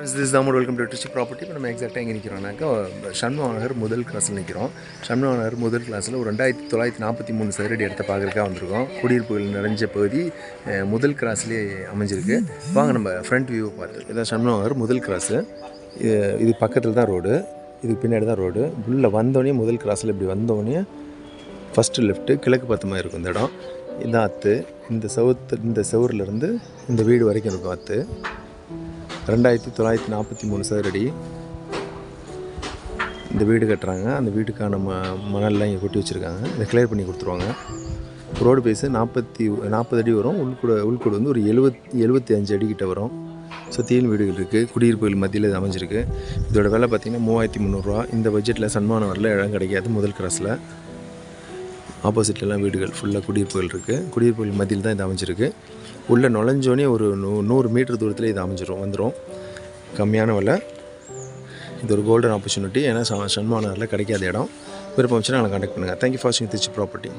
This தாமோட் welcome to Trichy property இப்போ நம்ம எக்ஸாக்டாக எங்கே நிற்கிறோம்னாக்கா சண்முக நகர் முதல் கிளாஸில் நிற்கிறோம் சண்முக நகர் முதல் கிளாஸில் ஒரு ரெண்டாயிரத்தி தொள்ளாயிரத்தி நாற்பத்தி மூணு சதுரடி இடத்த பார்க்குறக்கா வந்திருக்கோம். குடியிருப்புகள் நிறைஞ்ச பகுதி முதல் கிளாஸ்லேயே அமைஞ்சிருக்கு. வாங்க நம்ம ஃப்ரண்ட் வியூவை பார்த்து இதான் சண்முக நகர் முதல் கிளாஸு இது பக்கத்தில் தான் ரோடு இதுக்கு பின்னாடி தான் ரோடு உள்ளே வந்தோடனே முதல் கிளாஸில் இப்படி வந்தோடனே ஃபஸ்ட்டு லெஃப்ட்டு கிழக்கு பார்த்த மாதிரி இருக்கும் இந்த இடம். இதான் அத்து. இந்த சவுத்து இந்த செவுறுலேருந்து இந்த வீடு வரைக்கும் இருக்கும் அத்து. ரெண்டாயிரத்தி தொள்ளாயிரத்தி நாற்பத்தி மூணு சதுரடி இந்த வீடு கட்டுறாங்க. அந்த வீட்டுக்கான ம மணல்லாம் இங்கே கொட்டி வச்சுருக்காங்க. இதை கிளியர் பண்ணி கொடுத்துருவாங்க. ரோடு பேஸு நாற்பத்தி நாற்பது அடி வரும். உள்கூட உள்கூட வந்து ஒரு எழுபத் எழுபத்தி அஞ்சு அடி கிட்ட வரும். சுற்றியும் வீடுகள் இருக்குது குடியிருப்புகள் மத்தியில் இது அமைஞ்சிருக்கு. இதோட விலை பார்த்திங்கன்னா மூவாயிரத்தி முந்நூறுரூவா இந்த பட்ஜெட்டில் சன்மானவரில் இடம் கிடைக்காது. முதல் கிராஸில் ஆப்போசிட்லலாம் வீடுகள் ஃபுல்லாக குடியிருப்புகள் இருக்குது குடியிருப்புகள் மத்தியில் தான் இது அமைஞ்சிருக்கு. உள்ளே நுழைஞ்சோடனே ஒரு நூ நூறு மீட்டர் தூரத்தில் இது அமைஞ்சிரும் வந்துடும் கம்மியான விலை. இது ஒரு கோல்டன் ஆப்பர்ச்சுனிட்டி ஏன்னா ச சன்மானரில் கிடைக்காத இடம். விருப்பம் வச்சுன்னா நாங்கள் கான்டாக்ட் பண்ணுங்கள் தேங்க்யூ ஃபார் வாட்சிங் திருச்சி ப்ராப்பர்ட்டி